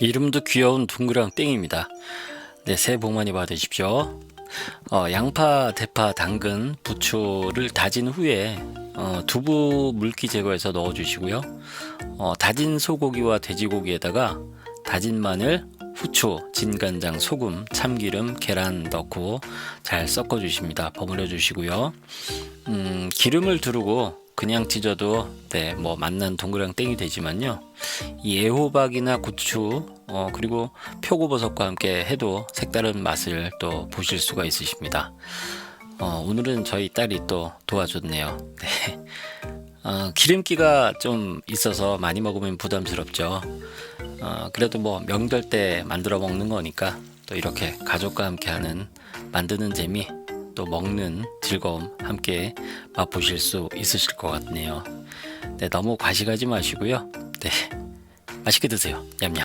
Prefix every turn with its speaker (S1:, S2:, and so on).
S1: 이름도 귀여운 둥그랑 땡입니다. 네, 새해 복 많이 받으십시오. 어, 양파, 대파, 당근, 부추를 다진 후에 어, 두부 물기 제거해서 넣어주시고요. 어, 다진 소고기와 돼지고기에다가 다진 마늘, 후추, 진간장, 소금, 참기름, 계란 넣고 잘 섞어주십니다. 버무려 주시고요. 음, 기름을 두르고 그냥 찢어도 네, 뭐 맛난 동그랑 땡이 되지만요. 이 애호박이나 고추 어, 그리고 표고버섯과 함께 해도 색다른 맛을 또 보실 수가 있으십니다. 어, 오늘은 저희 딸이 또 도와줬네요. 네. 어, 기름기가 좀 있어서 많이 먹으면 부담스럽죠. 어, 그래도 뭐 명절 때 만들어 먹는 거니까 또 이렇게 가족과 함께 하는 만드는 재미 또 먹는 즐거움 함께 맛보실 수 있으실 것 같네요. 네, 너무 과식하지 마시고요. 네, 맛있게 드세요. 냠냠.